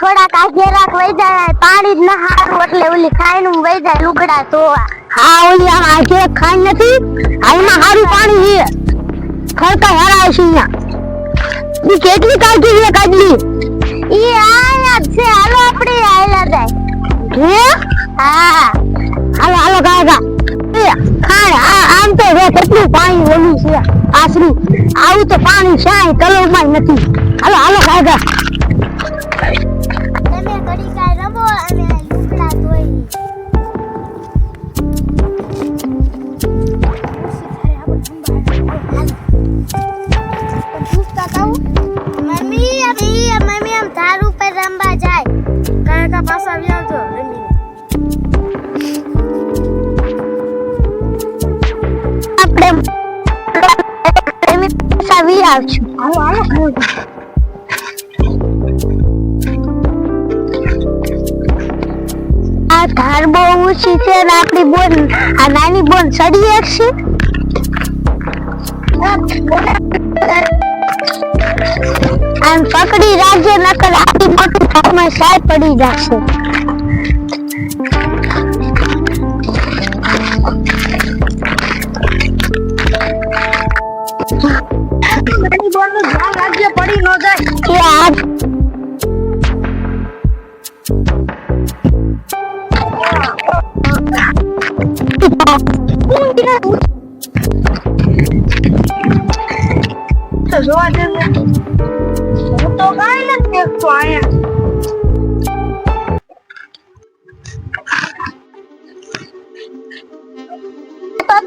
થોડાક આ ઘેરાક વહી જાય પાણી જ ના હારું એટલે ઓલી ખાઈને વહી જાય લુગડા ધોવા. હા ઓલી આમ આજે ખાઈ નથી હાલમાં સારું પાણી છે. ખડકા હારા છે અહીંયા. ઈ કેટલી કાઢી છે કાઢલી ઈ આયા છે હાલો આપણે આયલા જાય. હે? હા. હાલો હાલો ગાયગા ખાણ આ આમ તો જો કેટલું પાણી ઓલું છે આશરું. આવું તો પાણી શાય કલરમાં નથી. હાલો હાલો ગાયગા મમ્મી અભી મમ્મી આમ ધાર ઉપર રમવા જાય. કાકા પાછા આવી આવજો રમીને આપણે સાવી આવશું. આવો આવો આ ધાર બહુ ઊંચી છે અને આપણી બોન આ નાની બોન ચડી એકશે આમ પકડી રાખજે નકર આટલી મોટી થાકમાં સાય પડી જશે. જાય જોવા દે કાંઈ નથી દેખતો અહીંયા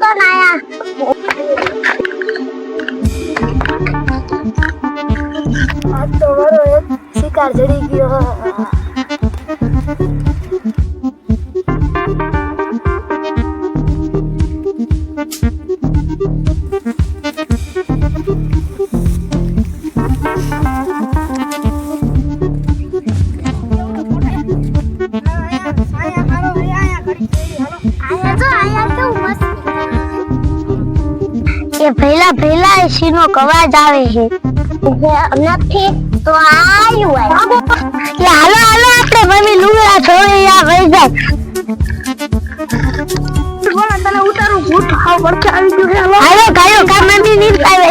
તો નાયા. આજ તો મારો એક શિકાર જડી ગયો. ભેલા ભેલા સીનો કવાજ આવે છે. નથી તો આયુ આય કે હાલો હાલો આપણે મમ્મી લુગડા ધોઈ આ વઈ જાય બોલા તને ઉતારું ભૂત ખાવ વચ્ચે આવી ગયું હાલો. ગાયો કા મમ્મી નીર પાસે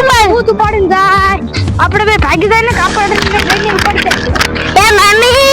ઇને થૂતું માં ભૂત ઉપાડીને જાય. આપણે બે ભાગી જાય ને કાપડ લઈને પડી જાય એ મમ્મી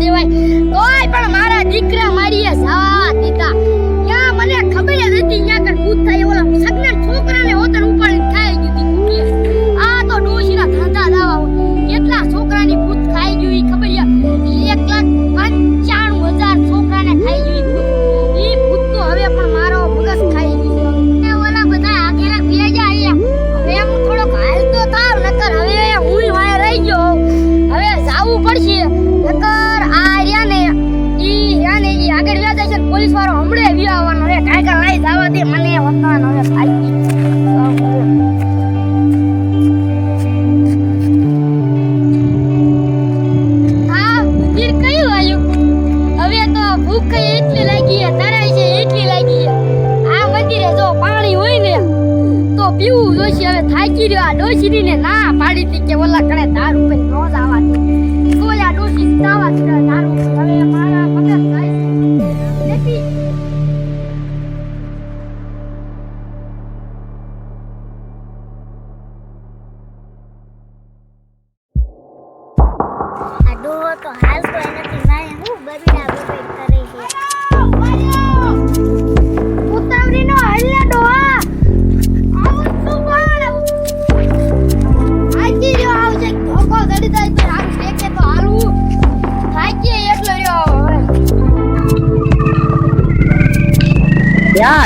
đi quay પીવું જોઈશે હવે થાકી રહ્યો આ ડોશીની ને ના પાડી હતી કે ઓલા કણે દારૂ પી નો જવા દે તો આ ડોશી દાવા છે દારૂ. હવે મારા મગજ થાય લેતી. આ તો એનાથી નથી મારે હું બબીડા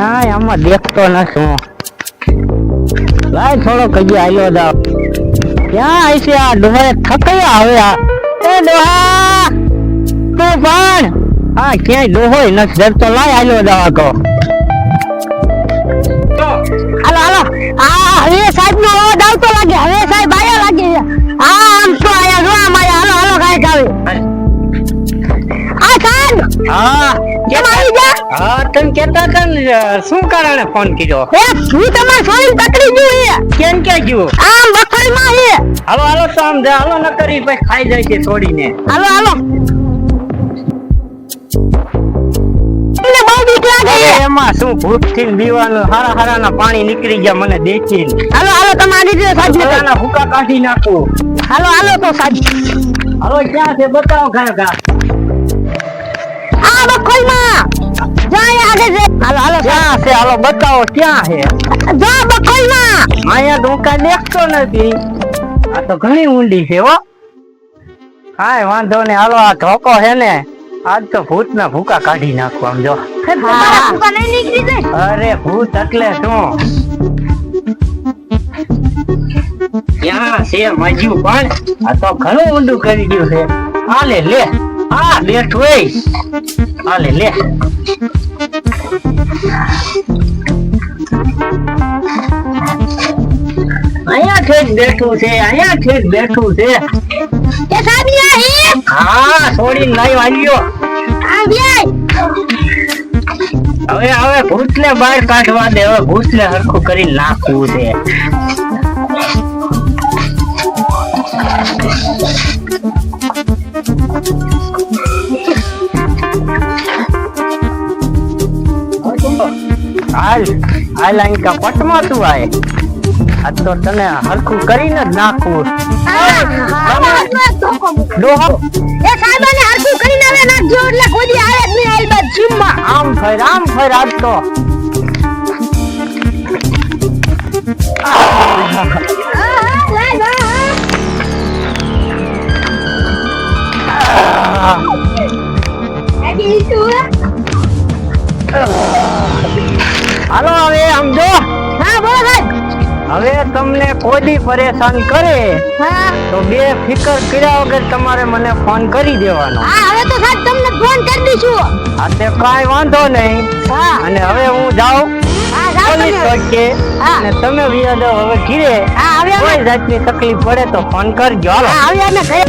આમાં દેખતો નથી હું. લાય થોડો કજી આવ્યો દા ક્યાં આવી છે આ ડોહે? થકયા હવે આ. એ ડોહા! તું પણ હા ક્યાંય ડોહોય નથી. ડરતો લાય આવ્યો દવા કહો હાલો હાલો. આ હવે સાહેબ નો અવાજ આવતો લાગે. હવે સાહેબ આયા લાગે. આ આમ તો આયા જો આમ આયા. હાલો હાલો કાંઈક આવે. આ સાહેબ! હા. કેમ આવી હા તમે કેતા હતા ને શું કારણે ફોન કર્યો? એ હું તમાર છોરીને પકડી ગયું છે કેમ કે ગયું? આમ બખડીમાં છે હાલો હાલો તો જા હાલો ન કરી પછી ખાઈ જાય છે છોડીને. હાલો હાલો. મને બહુ બીક લાગે એમાં શું ભૂતથી દીવાનું હારા હારા ના પાણી નીકળી ગયા મને દેખી હાલો હાલો તમારી ને ભૂકા કાઢી નાખું. હાલો હાલો તો સાહેબ હાલો ક્યાં છે? બતાવો ઘા ઘા આ બખોલમાં જાય આગળ છે હાલો હાલો ક્યાં છે? હાલો બતાવો ક્યાં છે? જા બખોલમાં અહીંયા ડોકા દેખતો નથી. આ તો ઘણી ઊંડી છે હો. કાંઈ વાંધો નહીં. હાલો આ ધોકો છે ને આજ તો ભૂત ના ભૂકા કાઢી નાખવા આમ જો. અરે ભૂત એટલે શું? ક્યાં છે મજ્યું પણ? આ તો ઘણું ઊંડું કરી ગયું છે. આ લે. આ બેઠું એ આ લે લે અહીંયા ઠેક બેઠું છે અહીંયા ઠેક બેઠું છે. એ ને અહીં હા છોડીને લાઈ વાળ્યો હવે હવે ભૂતને બહાર કાઢવા દે હવે ભૂતને હરખું કરી નાખવું છે. હાલ હાલ અહીં કા પટમાં તું આય. આ તો તને હરખું કરીને જ નાખું. ડોહો. એ સાહેબ ને હરખું કરીને હવે નાખજો એટલે કોઈ આવે જ નહીં આઈ બાદ જીમમાં આમ ફેર આમ ફેર આજ તો. હાલો હવે આમ જો. હા બોલો હવે તમને કોઈ પરેશાન કરે હા. તો બે ફિકર કર્યા વગર તમારે મને ફોન કરી દેવાનો. હા હવે તો સાહેબ તમને ફોન કરી દઈશું. હા તે કાંઈ વાંધો નહીં. હા. અને હવે હું જાઉં. હા તમે. પડશે હા. અને તમે વિયા હવે ઘીરે. હા આવ્યા કોઈ જાતની તકલીફ પડે તો ફોન કરજો. હાલો. ઘરે.